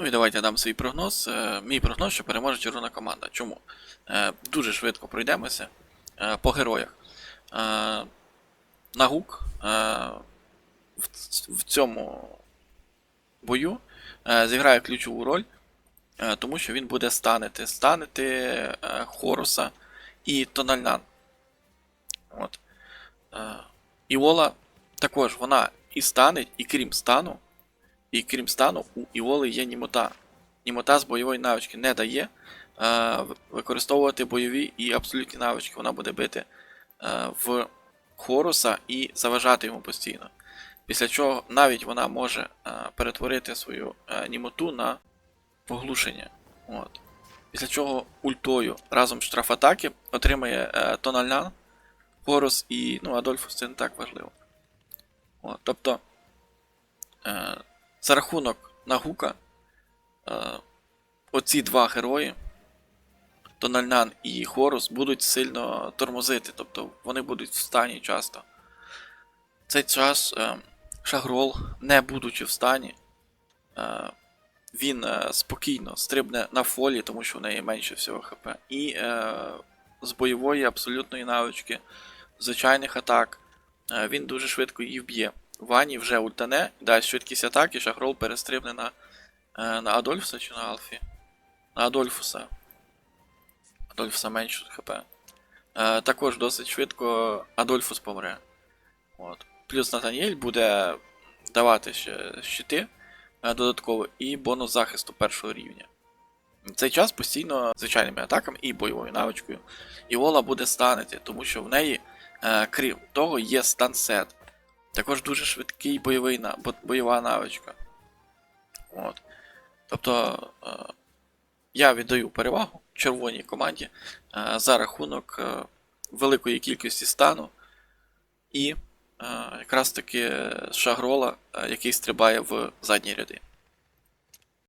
Ну і давайте я дам свій прогноз. Е, Мій прогноз, що переможе червона команда. Чому? Е, Дуже швидко пройдемося е, по героях. Нагук в, цьому бою зіграє ключову роль, тому що він буде станити. Станити Хоруса і Тональнан. От. Іола також вона і станеть, і крім стану, і крім стану, у Іоли є німота. Німота з бойової навички не дає е, використовувати бойові і абсолютні навички. Вона буде бити е, в Хоруса і заважати йому постійно. Після чого навіть вона може е, перетворити свою е, німоту на поглушення. От. Після чого ультою разом штрафатаки отримає е, Тональнан, Хорус і ну, Адольфус це не так важливо. От, тобто, е, за рахунок Нагука, е, оці два герої, Тональнан і Хорус, будуть сильно тормозити, тобто вони будуть в стані часто. Цей час е, Шагрол, не будучи в стані, е, він спокійно стрибне на фолі, тому що в неї менше всього ХП. І з бойової абсолютної навички, звичайних атак, він дуже швидко її вб'є. Вані вже ультане, дасть швидкість атаки, Шагрол перестрибне на, е, на Адольфуса чи на Алфі? На Адольфуса. Адольфуса менше ХП. Е, також досить швидко Адольфус помре. От. Плюс Натаніель буде давати ще щити е, додатково і бонус захисту першого рівня. Цей час постійно звичайними атаками і бойовою навичкою Іола буде станети, тому що в неї, е, крім того, є стансет. Також дуже швидкий бойовий, бойова навичка. От. Тобто е, я віддаю перевагу червоній команді е, за рахунок е, великої кількості стану і якраз таки Шагрола, який стрибає в задні ряди.